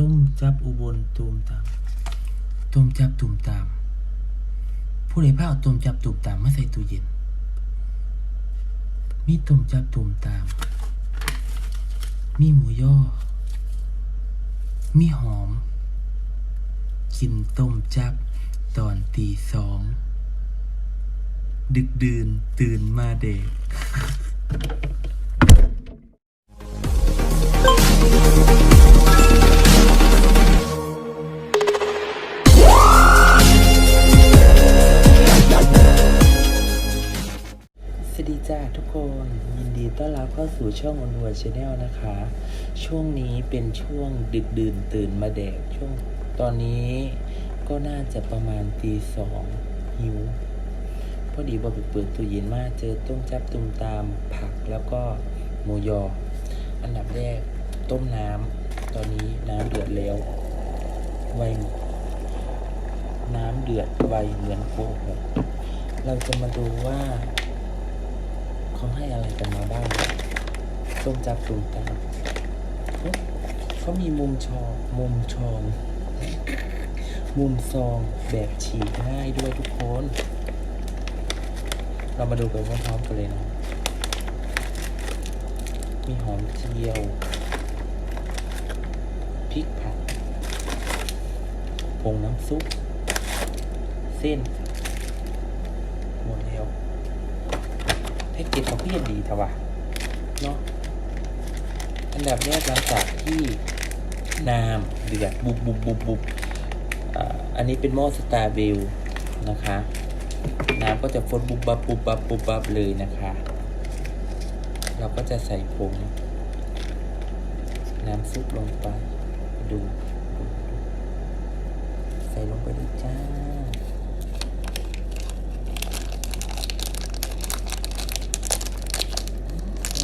ต้มจับอุบลตูมตามต้มจับตูมตาม ผู้ใดพาเอาต้มจับตูมตามมาใส่ตู้เย็น มีต้มจับตูมตาม มีหมูย่อ มีหอม กินต้มจับตอนตีสอง ดึกดื่นตื่นมาเด็ก ต้อนรับเข้าสู่ช่องอนวัวชาแนลนะคะ ช่วงนี้เป็นช่วงดึกดื่นตื่นมาแดกช่วงตอนนี้ก็น่าจะประมาณตีสองหิว พอดีบอไปเปิดตู้เย็นมาเจอต้มจับตุมตามผักแล้วก็หมูยอ อันดับแรกต้มน้ำตอนนี้น้ำเดือดแล้ว ไวน้ำเดือดไวเหมือนโกหกเราจะมาดูว่า เขาให้อะไรกันมาบ้างต้มจับตุ่มตามเอ๊ะเขามีมุมชอมุมชองมุมซองแบบฉีกง่ายด้วยทุกคน เรามาดูกันพร้อมๆกันเลยนะ มีหอมเจียว พริกผัดผงน้ำซุป เส้น หมดแล้ว แพ็กเกจเขาก็ยังดีทว่าเนาะอันดับแรกหลังจากที่น้ำเดือดบุบบุบบุบบุบอันนี้เป็นหม้อสตาร์เบลนะคะ น้ำก็จะฟดบุบบับบุบบับบุบบับเลยนะคะ เราก็จะใส่ผงน้ำซุปลงไปดูดูดูใส่ลงไปเลยจ้า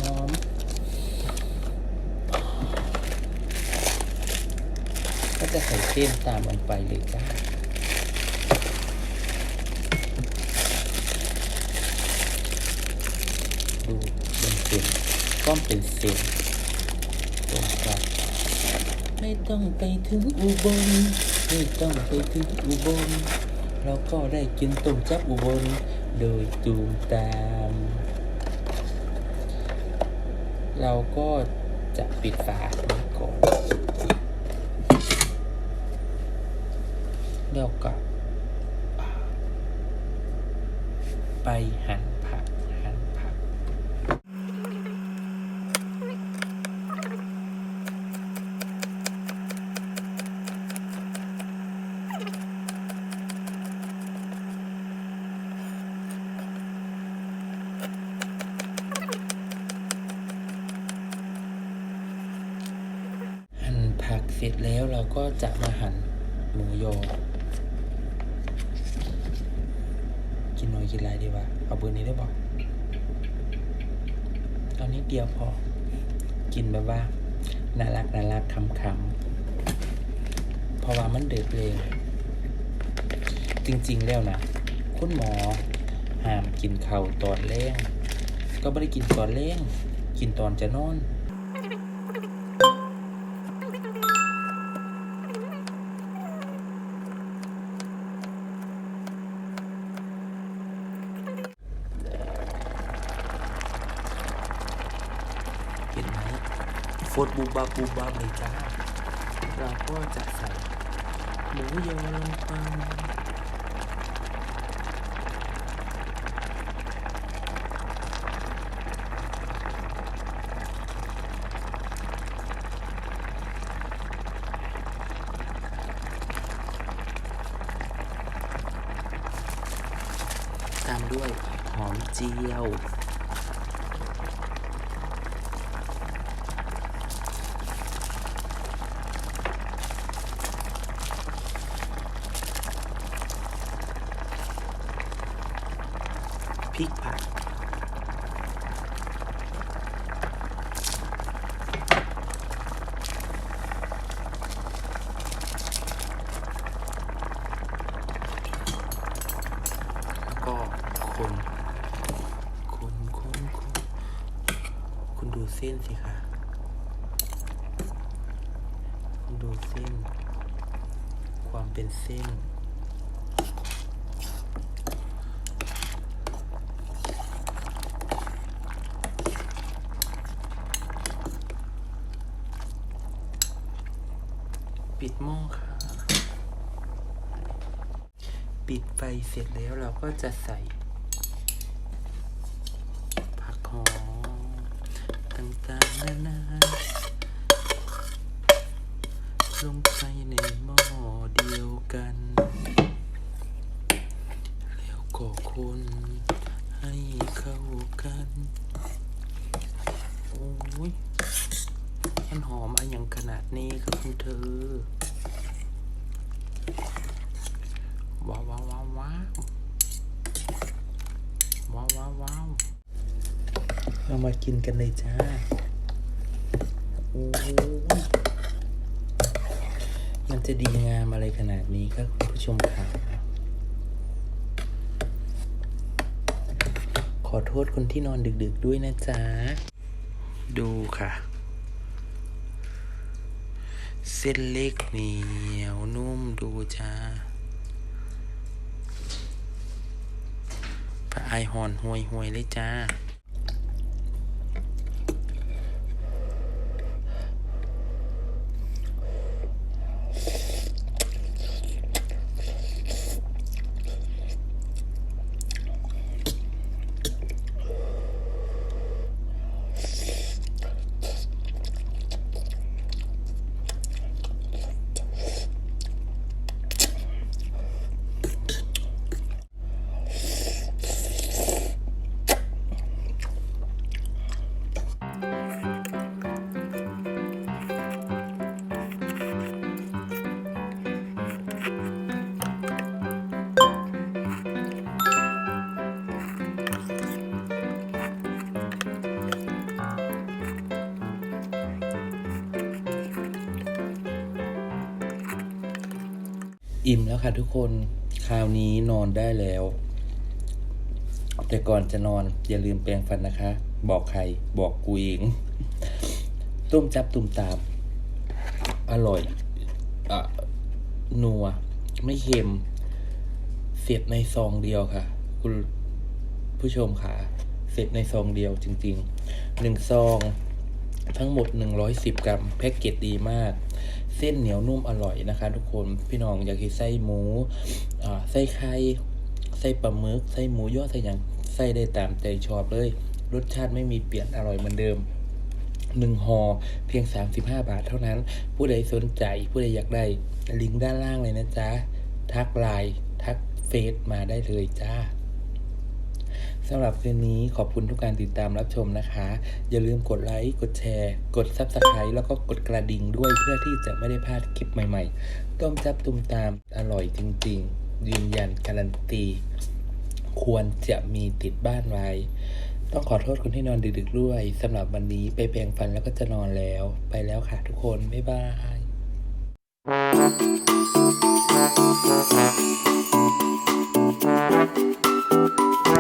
หอมก็ จะใส่เส้นตามลงไปเลยจ้าดูเป็นเส้นก้อมเป็นเส้นตรงกลางไม่ต้องไปถึงอุบลไม่ต้องไปถึงอุบลเราก็ได้กินต้มจับอุบลโดยตูมตาม เราก็จะปิดฝานี้ก่อน แล้วก็อ่าไปหั่นผักหั่นผัก หั่นผักเสร็จแล้วเราก็จะมาหั่นหมูยอ กินน้อยกินไรดีวะ เอาเบอร์นี้ได้บอกเอานิดเดียวพอ กินแบบว่า น่ารักน่ารักคำคำๆเพราะว่ามันเดือดเลยจริง ๆ แล้วนะ คุณหมอห้ามกินข้าวตอนแรงก็ไม่ได้กินตอนแรงกินตอนจะนอน เห็นไหม ฟดบูบาบูบาเลยจ้าเราก็จะใส่หมูยอลงไปตามด้วยหอมเจียว พริกผัดแล้วก็คน คนคนคน คุณดูเส้นสิคะคุณดูเส้น ความเป็นเส้น ปิดหม้อค่ะ ปิดไฟเสร็จแล้วเราก็จะใส่ ผักหอม ต่างๆนานาลงไปในหม้อเดียวกัน แล้วก็คนให้เข้ากัน โอ้ย มันหอมอะไรอย่างขนาดนี้ครับคุณเธอ ว้าวว้าวว้าวว้าวว้าวว้าวว้าว เรามากินกันเลยจ้าโอ้ยมันจะดีงามอะไรขนาดนี้ครับคุณผู้ชมค่ะขอโทษคนที่นอนดึกๆด้วยนะจ๊ะ ดูค่ะ เส้นเล็กเหนียวนุ่มดูจ้าพระอหอนห่วยห่วยเลยจ้า อิ่มแล้วค่ะทุกคนคราวนี้นอนได้แล้ว แต่ก่อนจะนอนอย่าลืมแปรงฟันนะคะ บอกใครบอกกูเองต้มจับตุ่มตาม อร่อยอะนัว ไม่เค็ม เสร็จในซองเดียวค่ะ คุณผู้ชมค่ะ เสร็จในซองเดียวจริงๆหนึ่งซอง ทั้งหมด 110 กรัม แพ็กเกจดีมาก เส้นเหนียวนุ่มอร่อยนะคะ ทุกคน พี่น้องอยากกินไส้หมูไส้ไข่ ไส้ปลาหมึก ไส้หมูยอดไส้อย่าง ไส้ได้ตามใจชอบเลย รสชาติไม่มีเปลี่ยนอร่อยเหมือนเดิมหนึ่งห่อเพียง 35 บาทเท่านั้น ผู้ใดสนใจ ผู้ใดอยากได้ ลิงก์ด้านล่างเลยนะจ๊ะ ทักไลน์ทักเฟซมาได้เลยจ้า สำหรับคืนนี้ขอบคุณทุกการติดตามรับชมนะคะ อย่าลืมกดไลค์ กดแชร์ กด Subscribe แล้วก็กดกระดิ่งด้วยเพื่อที่จะไม่ได้พลาดคลิปใหม่ๆ ต้มจับตุมตามอร่อยจริงๆ ยืนยันการันตี ควรจะมีติดบ้านไว้ ต้องขอโทษคนที่นอนดึกๆด้วยสำหรับวันนี้ไปแปรงฟันแล้วก็จะนอนแล้ว ไปแล้วค่ะทุกคน บ๊ายบาย Thank